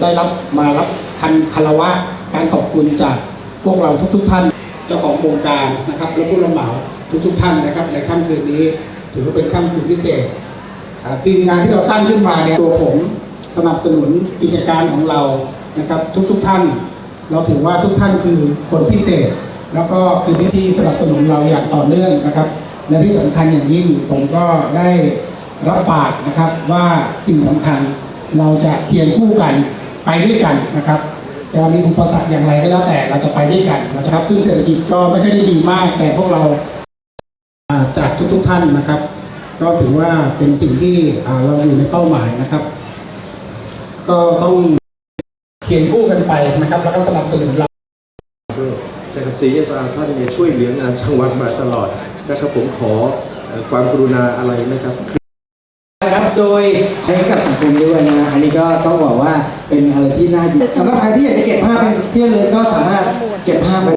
ได้รับมารับคันคารวะการขอบคุณจากพวกเราทุก ๆ ท่านเจ้าของโครงการนะครับและผู้รับเหมาทุก ๆ ท่านนะครับ ในค่ำคืนนี้ถือว่าเป็นค่ำคืนพิเศษทีมงานที่เราตั้งขึ้นมาเนี่ยตัวผมสนับสนุนกิจการของเรานะครับทุก ๆ ท่าน เราถือว่าทุกท่านคือคนพิเศษ แล้วก็คือที่สนับสนุนเราอย่างต่อเนื่องนะครับและที่สำคัญอย่างยิ่งผมก็ได้ รับปากนะครับว่าสิ่งสำคัญเราจะเคียงคู่กันไปด้วยกันนะครับจะมีอุปสรรคอย่างไรก็แล้วแต่เราจะไปด้วยกันนะครับ ซึ่งเศรษฐกิจก็ไม่ค่อยได้ดีมาก แต่พวกเราจากทุกๆท่านนะครับ ก็ถือว่าเป็นสิ่งที่เราอยู่ในเป้าหมายนะครับ ก็ต้องเคียงคู่กันไปนะครับ แล้วก็สนับสนุนเราด้วยนะครับ CSR ท่านเนี่ยช่วยเหลืองานจังหวัดมาตลอดนะครับ ผมขอความกรุณาอะไรนะครับ โดยใช้กับสังคมด้วยนะอันนี้ก็ต้องบอกว่าเป็นอะไรที่น่ายินสำหรับใครที่อยากจะเก็บภาพเป็นที่ระลึกก็สามารถเก็บภาพไป